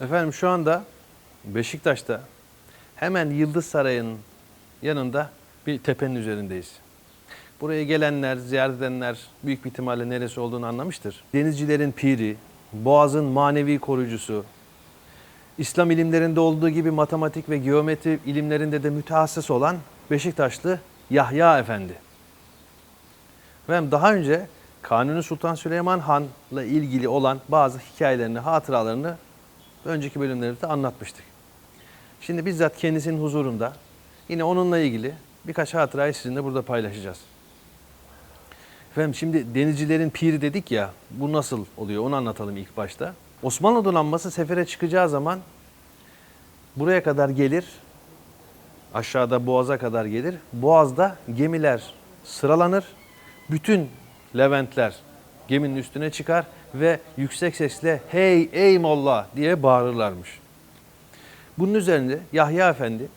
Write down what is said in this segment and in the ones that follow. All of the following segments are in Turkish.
Efendim şu anda Beşiktaş'ta hemen Yıldız Sarayı'nın yanında bir tepenin üzerindeyiz. Buraya gelenler, ziyaret edenler büyük bir ihtimalle neresi olduğunu anlamıştır. Denizcilerin piri, boğazın manevi koruyucusu, İslam ilimlerinde olduğu gibi matematik ve geometri ilimlerinde de mütehassıs olan Beşiktaşlı Yahya Efendi. Efendim daha önce Kanuni Sultan Süleyman Han'la ilgili olan bazı hikayelerini, hatıralarını önceki bölümlerde anlatmıştık. Şimdi bizzat kendisinin huzurunda yine onunla ilgili birkaç hatırayı sizinle burada paylaşacağız. Efendim şimdi denizcilerin piri dedik ya bu nasıl oluyor onu anlatalım ilk başta. Osmanlı donanması sefere çıkacağı zaman buraya kadar gelir. Aşağıda boğaza kadar gelir. Boğazda gemiler sıralanır. Bütün Leventler geminin üstüne çıkar ve yüksek sesle hey ey mollah diye bağırırlarmış. Bunun üzerinde Yahya Efendi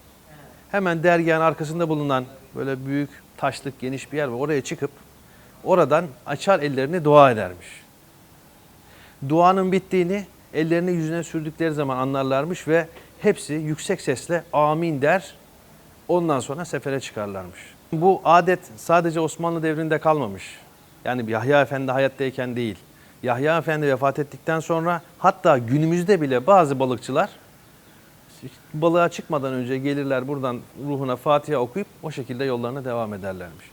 hemen dergahın arkasında bulunan böyle büyük taşlık geniş bir yer var. Oraya çıkıp oradan açar ellerini dua edermiş. Duanın bittiğini ellerini yüzüne sürdükleri zaman anlarlarmış ve hepsi yüksek sesle amin der. Ondan sonra sefere çıkarlarmış. Bu adet sadece Osmanlı devrinde kalmamış. Yani Yahya Efendi hayattayken değil. Yahya Efendi vefat ettikten sonra hatta günümüzde bile bazı balıkçılar balığa çıkmadan önce gelirler buradan ruhuna Fatiha okuyup o şekilde yollarına devam ederlermiş.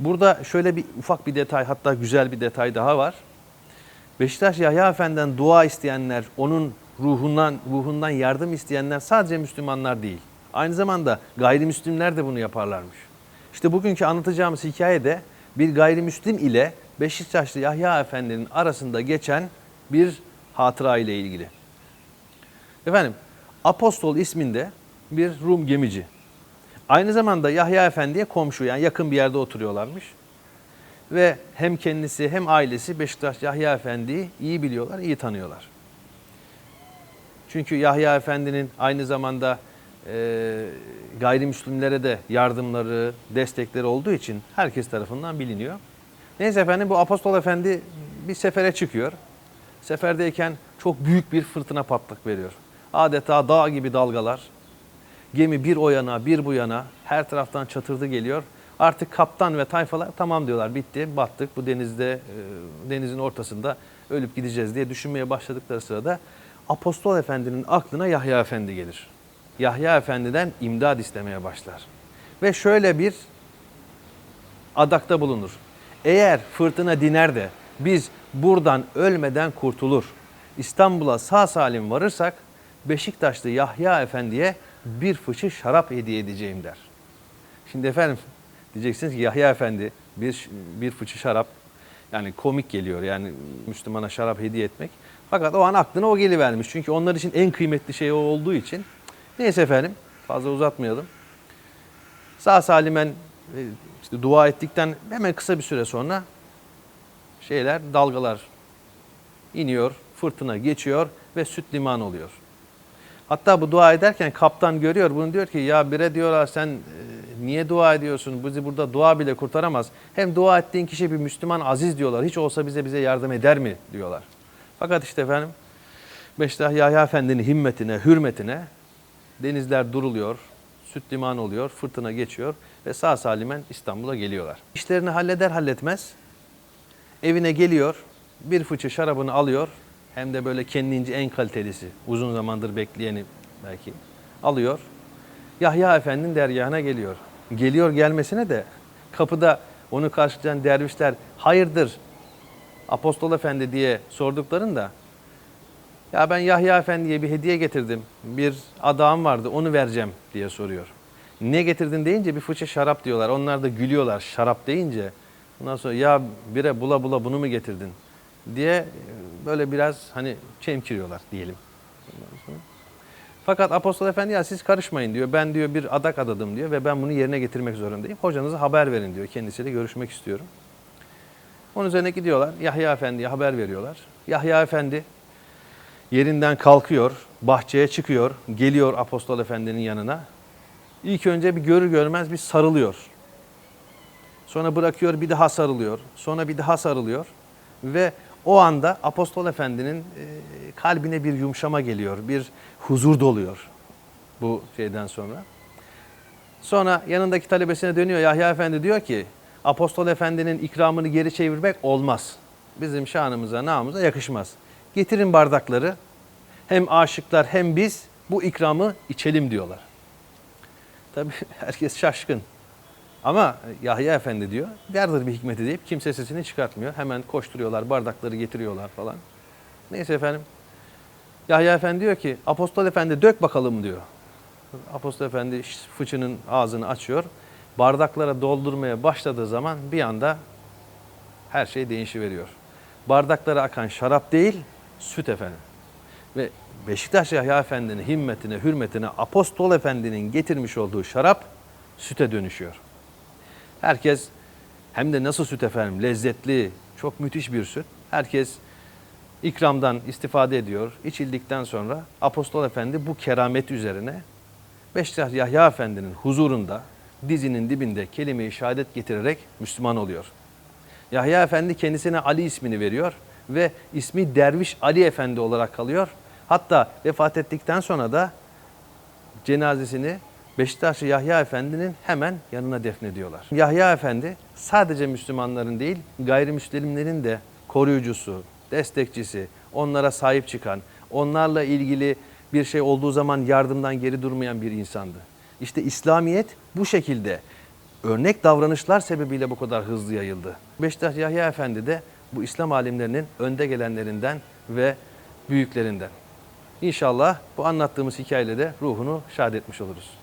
Burada şöyle bir ufak bir detay hatta güzel bir detay daha var. Beşiktaş Yahya Efendi'den dua isteyenler, onun ruhundan ruhundan yardım isteyenler sadece Müslümanlar değil. Aynı zamanda gayrimüslimler de bunu yaparlarmış. İşte bugünkü anlatacağımız hikayede bir gayrimüslim ile Beşiktaşlı Yahya Efendi'nin arasında geçen bir hatıra ile ilgili. Efendim, Apostol isminde bir Rum gemici. Aynı zamanda Yahya Efendi'ye komşu yani yakın bir yerde oturuyorlarmış. Ve hem kendisi hem ailesi Beşiktaş Yahya Efendi'yi iyi biliyorlar, iyi tanıyorlar. Çünkü Yahya Efendi'nin aynı zamanda e, gayrimüslimlere de yardımları, destekleri olduğu için herkes tarafından biliniyor. Neyse efendim bu Apostol Efendi bir sefere çıkıyor. Seferdeyken çok büyük bir fırtına patlak veriyor. Adeta dağ gibi dalgalar. Gemi bir o yana bir bu yana her taraftan çatırdı geliyor. Artık kaptan ve tayfalar tamam diyorlar bitti battık bu denizde e, denizin ortasında ölüp gideceğiz diye düşünmeye başladıkları sırada Apostol Efendi'nin aklına Yahya Efendi gelir. Yahya Efendi'den imdad istemeye başlar. Ve şöyle bir adakta bulunur. Eğer fırtına diner de biz buradan ölmeden kurtulur, İstanbul'a sağ salim varırsak Beşiktaşlı Yahya Efendi'ye bir fıçı şarap hediye edeceğim der. Şimdi efendim diyeceksiniz ki Yahya Efendi bir, bir fıçı şarap yani komik geliyor yani Müslümana şarap hediye etmek. Fakat o an aklına o gelivermiş. Çünkü onlar için en kıymetli şey o olduğu için. Neyse efendim fazla uzatmayalım. Sağ salimen işte dua ettikten hemen kısa bir süre sonra şeyler dalgalar iniyor, fırtına geçiyor ve süt liman oluyor. Hatta bu dua ederken kaptan görüyor bunu diyor ki ya bire diyorlar sen e, niye dua ediyorsun bizi burada dua bile kurtaramaz. Hem dua ettiğin kişi bir Müslüman aziz diyorlar hiç olsa bize bize yardım eder mi diyorlar. Fakat işte efendim Beşiktaş Yahya Efendi'nin himmetine, hürmetine denizler duruluyor, süt liman oluyor, fırtına geçiyor ve sağ salimen İstanbul'a geliyorlar. İşlerini halleder halletmez evine geliyor, bir fıçı şarabını alıyor hem de böyle kendince en kalitelisi, uzun zamandır bekleyeni belki alıyor. Yahya Efendi'nin dergahına geliyor. Geliyor gelmesine de kapıda onu karşılayan dervişler hayırdır Apostol Efendi diye sorduklarında ya ben Yahya Efendi'ye bir hediye getirdim. Bir adağım vardı onu vereceğim diye soruyor. Ne getirdin deyince bir fıçı şarap diyorlar. Onlar da gülüyorlar şarap deyince. Ondan sonra ya bire bula bula bunu mu getirdin diye böyle biraz hani çemkiriyorlar diyelim. Fakat Apostol Efendi ya siz karışmayın diyor. Ben diyor bir adak adadım diyor ve ben bunu yerine getirmek zorundayım. Hocanıza haber verin diyor. Kendisiyle görüşmek istiyorum. Onun üzerine gidiyorlar. Yahya Efendi'ye haber veriyorlar. Yahya Efendi yerinden kalkıyor, bahçeye çıkıyor, geliyor Apostol Efendi'nin yanına. İlk önce bir görür görmez bir sarılıyor. Sonra bırakıyor bir daha sarılıyor. Sonra bir daha sarılıyor. Ve O anda Apostol Efendi'nin e, kalbine bir yumuşama geliyor, bir huzur doluyor bu şeyden sonra. Sonra yanındaki talebesine dönüyor. Yahya Efendi diyor ki Apostol Efendi'nin ikramını geri çevirmek olmaz. Bizim şanımıza, namımıza yakışmaz. Getirin bardakları. Hem aşıklar hem biz bu ikramı içelim diyorlar. Tabii herkes şaşkın. Ama Yahya Efendi diyor, vardır bir hikmeti deyip kimse sesini çıkartmıyor. Hemen koşturuyorlar, bardakları getiriyorlar falan. Neyse efendim. Yahya Efendi diyor ki, Apostol Efendi dök bakalım diyor. Apostol Efendi fıçının ağzını açıyor. Bardaklara doldurmaya başladığı zaman bir anda her şey değişiveriyor. Bardaklara akan şarap değil, süt efendim. Ve Beşiktaş Yahya Efendi'nin himmetine, hürmetine Apostol Efendi'nin getirmiş olduğu şarap süte dönüşüyor. Herkes hem de nasıl süt efendim lezzetli, çok müthiş bir süt. Herkes ikramdan istifade ediyor. İçildikten sonra Apostol Efendi bu keramet üzerine Beşiktaş Yahya Efendi'nin huzurunda dizinin dibinde kelime-i şehadet getirerek Müslüman oluyor. Yahya Efendi kendisine Ali ismini veriyor ve ismi Derviş Ali Efendi olarak kalıyor. Hatta vefat ettikten sonra da cenazesini Beşiktaşlı Yahya Efendi'nin hemen yanına defnediyorlar. Yahya Efendi sadece Müslümanların değil gayrimüslimlerin de koruyucusu, destekçisi, onlara sahip çıkan, onlarla ilgili bir şey olduğu zaman yardımdan geri durmayan bir insandı. İşte İslamiyet bu şekilde örnek davranışlar sebebiyle bu kadar hızlı yayıldı. Beşiktaş Yahya Efendi de bu İslam alimlerinin önde gelenlerinden ve büyüklerinden. İnşallah bu anlattığımız hikayede de ruhunu şad etmiş oluruz.